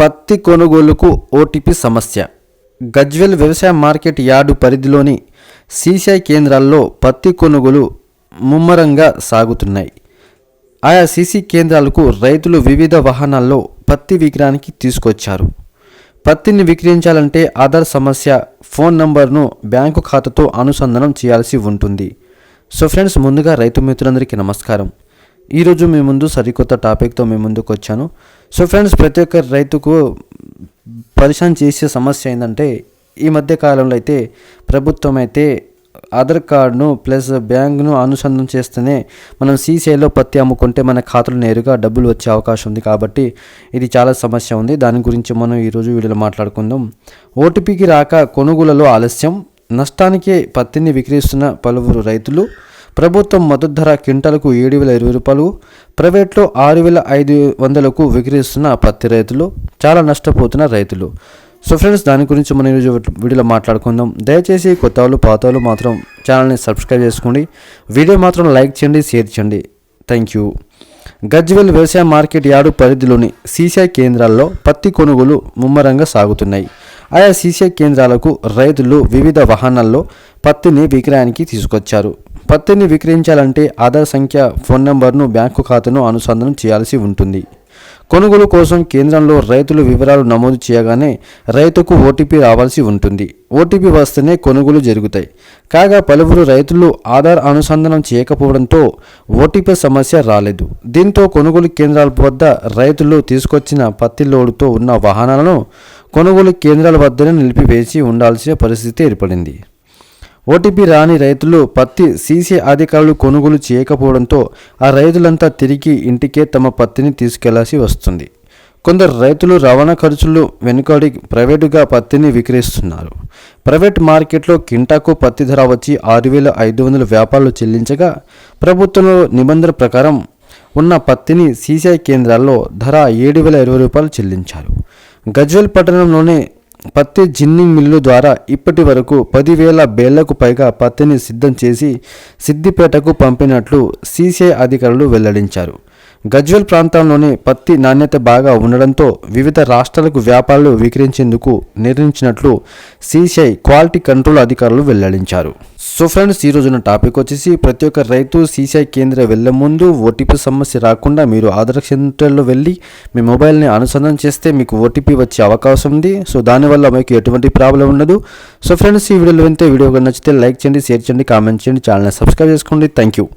పత్తి కొనుగోలుకు ఓటీపీ సమస్య. గజ్వెల్ వ్యవసాయ మార్కెట్ యార్డు పరిధిలోని సీసీఐ కేంద్రాల్లో పత్తి కొనుగోలు ముమ్మరంగా సాగుతున్నాయి. ఆయా సీసీ కేంద్రాలకు రైతులు వివిధ వాహనాల్లో పత్తి విక్రయానికి తీసుకొచ్చారు. పత్తిని విక్రయించాలంటే ఆధార్ సమస్య ఫోన్ నంబర్ను బ్యాంకు ఖాతాతో అనుసంధానం చేయాల్సి ఉంటుంది. సో ఫ్రెండ్స్ ముందుగా రైతు మిత్రులందరికీ నమస్కారం. ఈరోజు మీ ముందు సరికొత్త టాపిక్తో మీ ముందుకు వచ్చాను. సో ఫ్రెండ్స్ ప్రతి ఒక్క రైతుకు పరిశాన్ చేసే సమస్య ఏంటంటే ఈ మధ్య కాలంలో అయితే ప్రభుత్వం అయితే ఆధార్ కార్డును ప్లస్ బ్యాంక్ను అనుసంధానం చేస్తేనే మనం సీసీఐలో పత్తి అమ్ముకుంటే మన ఖాతాలో నేరుగా డబ్బులు వచ్చే అవకాశం ఉంది కాబట్టి ఇది చాలా సమస్య ఉంది. దాని గురించి మనం ఈరోజు వీడియోలో మాట్లాడుకుందాం. ఓటీపీకి రాక కొనుగోలులో ఆలస్యం. నష్టానికి పత్తిని విక్రయిస్తున్న పలువురు రైతులు ప్రభుత్వం మద్దతు ధర క్వింటాలకు ఏడు వేల ఇరవై రూపాయలు ప్రైవేట్లో ఆరు వేల ఐదు వందలకు విక్రయిస్తున్న పత్తి రైతులు చాలా నష్టపోతున్న రైతులు. సో ఫ్రెండ్స్ దాని గురించి మనం ఈరోజు వీడియోలో మాట్లాడుకుందాం. దయచేసి కొత్త వాళ్ళు పాత వాళ్ళు మాత్రం ఛానల్ని సబ్స్క్రైబ్ చేసుకోండి. వీడియో మాత్రం లైక్ చేయండి షేర్ చేయండి. Thank you. గజ్వెల్ వ్యవసాయ మార్కెట్ యార్డు పరిధిలోని సీసీఐ కేంద్రాల్లో పత్తి కొనుగోలు ముమ్మరంగా సాగుతున్నాయి. ఆయా సీసీఐ కేంద్రాలకు రైతులు వివిధ వాహనాల్లో పత్తిని విక్రయానికి తీసుకొచ్చారు. పత్తిని విక్రయించాలంటే ఆధార్ సంఖ్య ఫోన్ నంబర్ను బ్యాంకు ఖాతాను అనుసంధానం చేయాల్సి ఉంటుంది. కొనుగోలు కోసం కేంద్రంలో రైతులు వివరాలు నమోదు చేయగానే రైతుకు ఓటీపీ రావాల్సి ఉంటుంది. ఓటీపీ వస్తేనే కొనుగోలు జరుగుతాయి. కాగా పలువురు రైతులు ఆధార్ అనుసంధానం చేయకపోవడంతో ఓటీపీ సమస్య రాలేదు. దీంతో కొనుగోలు కేంద్రాల వద్ద రైతులు తీసుకొచ్చిన పత్తి లోడుతో ఉన్న వాహనాలను కొనుగోలు కేంద్రాల వద్దనే నిలిపివేసి ఉండాల్సిన పరిస్థితి ఏర్పడింది. ఓటీపీ రాని రైతులు పత్తి సీసీ అధికారులు కొనుగోలు చేయకపోవడంతో ఆ రైతులంతా తిరిగి ఇంటికే తమ పత్తిని తీసుకెళ్ళాల్సి వస్తుంది. కొందరు రైతులు రవాణా ఖర్చులు వెనుకడి ప్రైవేటుగా పత్తిని విక్రయిస్తున్నారు. ప్రైవేట్ మార్కెట్లో కింటాకు పత్తి ధర వచ్చి ఆరు వేల ఐదు వందల వ్యాపారులు చెల్లించగా ప్రభుత్వంలో నిబంధన ప్రకారం ఉన్న పత్తిని సీసీఐ కేంద్రాల్లో ధర ఏడు వేల ఇరవై రూపాయలు చెల్లించారు. గజ్వేల్ పట్టణంలోనే పత్తి జిన్నింగ్ మిల్లు ద్వారా ఇప్పటి వరకు పదివేల బేళ్ళకు పైగా పత్తిని సిద్ధం చేసి సిద్దిపేటకు పంపినట్లు సీసీఐ అధికారులు వెల్లడించారు. గజ్వెల్ ప్రాంతంలోని పత్తి నాణ్యత బాగా ఉండడంతో వివిధ రాష్ట్రాలకు వ్యాపారులు విక్రయించేందుకు నిర్ణయించినట్లు సీసీఐ క్వాలిటీ కంట్రోల్ అధికారులు వెల్లడించారు. సో ఫ్రెండ్స్ ఈ రోజున టాపిక్ వచ్చేసి ప్రతి ఒక్క రైతు సీసీఐ కేంద్రం వెళ్ళే ముందు ఓటీపీ సమస్య రాకుండా మీరు ఆధార్ సెంటర్లో వెళ్ళి మీ మొబైల్ని అనుసంధానం చేస్తే మీకు ఓటీపీ వచ్చే అవకాశం ఉంది. సో దానివల్ల మీకు ఎటువంటి ప్రాబ్లం ఉండదు. సో ఫ్రెండ్స్ ఈ వీడియోలో వింటే వీడియో నచ్చితే లైక్ చేయండి షేర్ చేయండి కామెంట్ చేయండి ఛానల్ని సబ్స్క్రైబ్ చేసుకోండి. Thank you